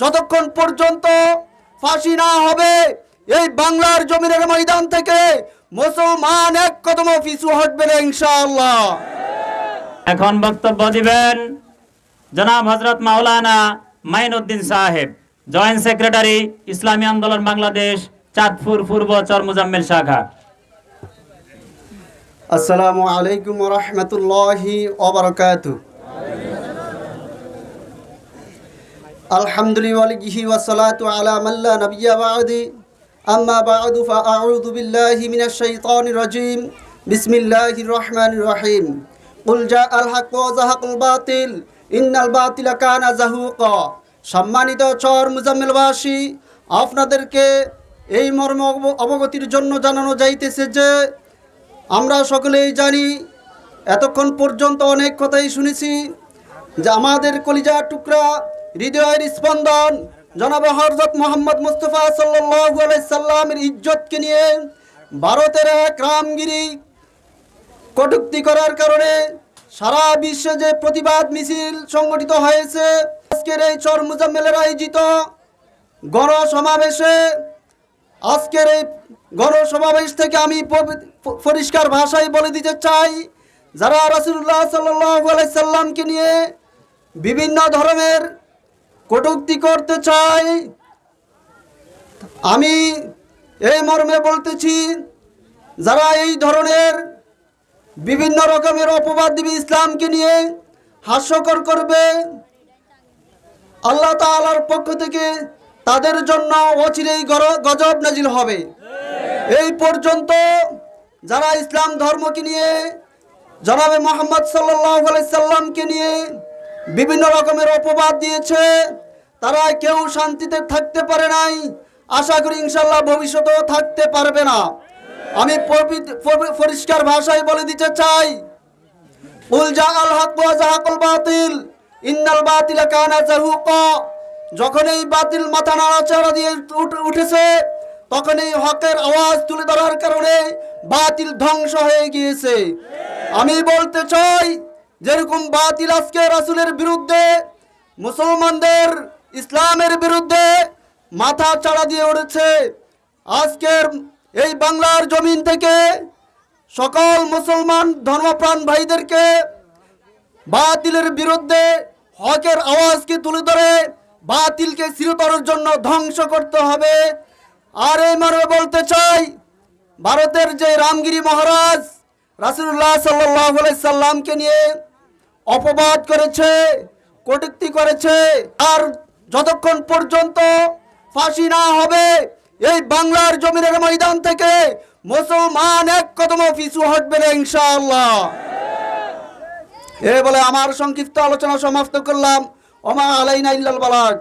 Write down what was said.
যতক্ষণ পর্যন্ত ফাঁসি না হবে এই বাংলার জমিনের ময়দান থেকে মুসলমান এক কদম পিছু হটবে না ইনশাআল্লাহ। এখন বক্তব্য দিবেন জনাব হজরত মাওলানা মাইনুদ্দিন সাহেব জয়েন্ট সেক্রেটারি ইসলামী আন্দোলন বাংলাদেশ চাঁদপুর পূর্ব চর মুজাম্মেল শাখা। আসসালামু আলাইকুম রহমতুল্লাহি ওবরকাতু আলহামদুলিল্লাহি ওয়াসসালাতু আলা মাল্লা নাবিয়্যা বা'দি। আম্মা বা'দু ফাআউযু বিল্লাহি মিনাশ শাইতানির রাজীম। বিসমিল্লাহির রহমানির রহিম। কুল জাআল হাক্কু ওয়া যাহাকাল বাতিল। ইন্নাল বাতিলা কানা যাহুকা সম্মানিত চর মুজাম্মেলবাসী আপনাদেরকে এই মর্ম অব- অবগতির জন্য জানানো যাইতেছে যে, আমরা সকলেই জানি, এতক্ষণ পর্যন্ত অনেক কথাই শুনেছি যে আমাদের কলিজার টুকরা হৃদয়ের স্পন্দন। জনাবে হরজত মোহাম্মদ মুস্তফা সাল্লাল্লাহু আলাইহি সাল্লামের ইজ্জতকে নিয়ে ভারতের এক রামগিরি কটুক্তি করার কারণে সারা বিশ্বে যে প্রতিবাদ মিছিল সংগঠিত হয়েছে, আজকের এই চর মুজাম্মেলের আয়োজিত গণসমাবেশে, আজকের এই গণসমাবেশ থেকে আমি পরিষ্কার ভাষায় বলে দিতে চাই, যারা রাসুল্লাহ সাল্লামকে নিয়ে বিভিন্ন ধরনের কটূক্তি করতে চাই। আমি এই মর্মে বলতেছি, যারা এই ধরনের বিভিন্ন রকমের অপবাদ দিবি ইসলামকে নিয়ে হাস্যকর করবে, আল্লাহ তাআলার পক্ষ থেকে তাদের জন্য অচিরেই গজব নাজিল হবে। এই পর্যন্ত যারা ইসলাম ধর্মকে নিয়ে জনাবে মোহাম্মদ সাল্লাহ সাল্লামকে নিয়ে বিভিন্ন রকমের অপবাদ দিয়েছে। তারা কেউ শান্তিতে থাকতে পারে নাই। আশা করি ইনশাল্লাহ ভবিষ্যতেও থাকতে পারবে না। আমি পরিষ্কার ভাষায় বলে দিতে চাই, উল জা আল হক জাহাকুল বাতিল, ইন্নাল বাতিলা কানা যখন এই বাতিল মাথা নাড়াচাড়া দিয়ে উঠ- উঠেছে, তখন এই হকের আওয়াজ তুলে ধরার কারণে বাতিল ধ্বংস হয়ে গিয়েছে। আমি বলতে চাই যেরকম বাতিল আজকে রাসূলের বিরুদ্ধে, মুসলমানদের ইসলামের বিরুদ্ধে মাথা চাড়া দিয়ে উঠেছে। আজকের এই বাংলার জমিন থেকে সকল মুসলমান ধর্মপ্রাণ ভাইদেরকে বাতিলের বিরুদ্ধে হকের আওয়াজকে তুলে ধরে বাতিলকে চিরতরের জন্য ধ্বংস করতে হবে। আর এই মর্মে বলতে চাই, ভারতের যে রামগিরি মহারাজ রাসুল্লাহ সাল্লাহ সাল্লামকে নিয়ে অপবাদ করেছে, কটুক্তি করেছে, আর যতক্ষণ পর্যন্ত ফাঁসি না হবে, এই বাংলার জমিনের ময়দান থেকে মুসলমান এক কদম পিছু হটবে না, ইনশাআল্লাহ। এ বলে আমার সংক্ষিপ্ত আলোচনা সমাপ্ত করলাম। ওমা আলাইনা ইল্লাল বালাগ।